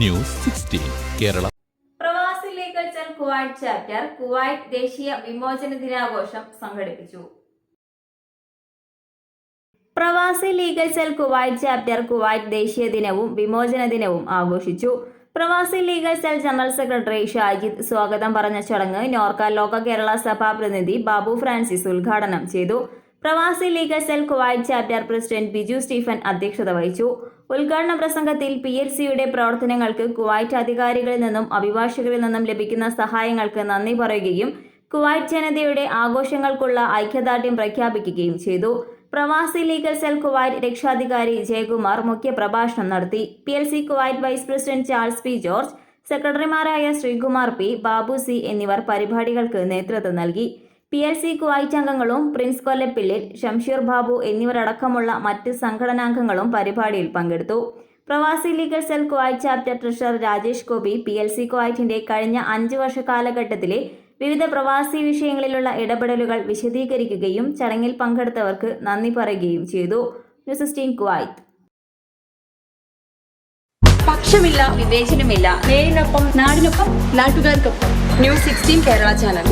News sixteen Kerala. Pravasi legal cell Kuwait chapter Kuwait ദേശീയ വിമോചന ദിനാഘോഷം സംഘടിപ്പിച്ചു. Pravasi legal cell Kuwait chapter Kuwait ദേശീയ ദിനവും വിമോചന ദിനവും ആഘോഷിച്ചു. Pravasi legal cell general secretary Shajid സ്വാഗതം പറഞ്ഞ ചടങ്ങ് നോർക്ക ലോക കേരള സഭാ പ്രതിനിധി ബാബു ഫ്രാൻസിസ് ഉദ്ഘാടനം ചെയ്തു. Pravasi legal cell Kuwait chapter president Biju Stephen അധ്യക്ഷത വഹിച്ചു. ഉദ്ഘാടന പ്രസംഗത്തിൽ പി എൽ സിയുടെ പ്രവർത്തനങ്ങൾക്ക് കുവൈറ്റ് അധികാരികളിൽ നിന്നും അഭിഭാഷകരിൽ നിന്നും ലഭിക്കുന്ന സഹായങ്ങൾക്ക് നന്ദി പറയുകയും കുവൈറ്റ് ജനതയുടെ ആഘോഷങ്ങൾക്കുള്ള ഐക്യദാർഢ്യം പ്രഖ്യാപിക്കുകയും ചെയ്തു. പ്രവാസി ലീഗൽ സെൽ കുവൈറ്റ് രക്ഷാധികാരി ജയകുമാർ മുഖ്യപ്രഭാഷണം നടത്തി. P L C Kuwait vice president Charles P George സെക്രട്ടറിമാരായ ശ്രീകുമാർ പി ബാബു സി എന്നിവർ പരിപാടികൾക്ക് നേതൃത്വം നൽകി. പി എൽ സി കുവൈറ്റ് അംഗങ്ങളും പ്രിൻസ് കൊല്ലപ്പിള്ളിൽ ഷംഷീർ ബാബു എന്നിവരടക്കമുള്ള മറ്റ് സംഘടനാംഗങ്ങളും പരിപാടിയിൽ പങ്കെടുത്തു. Pravasi legal cell Kuwait chapter treasurer Rajesh Gopi P L C കുവൈറ്റിന്റെ കഴിഞ്ഞ അഞ്ച് വർഷ കാലഘട്ടത്തിലെ വിവിധ പ്രവാസി വിഷയങ്ങളിലുള്ള ഇടപെടലുകൾ വിശദീകരിക്കുകയും ചടങ്ങിൽ പങ്കെടുത്തവർക്ക് നന്ദി പറയുകയും ചെയ്തു. ന്യൂസ് പക്ഷമില്ല വിവേചനമില്ല. നേരിനൊപ്പം നാടിനൊപ്പം നാട്ടുകാർക്കൊപ്പം. News sixteen Kerala channel.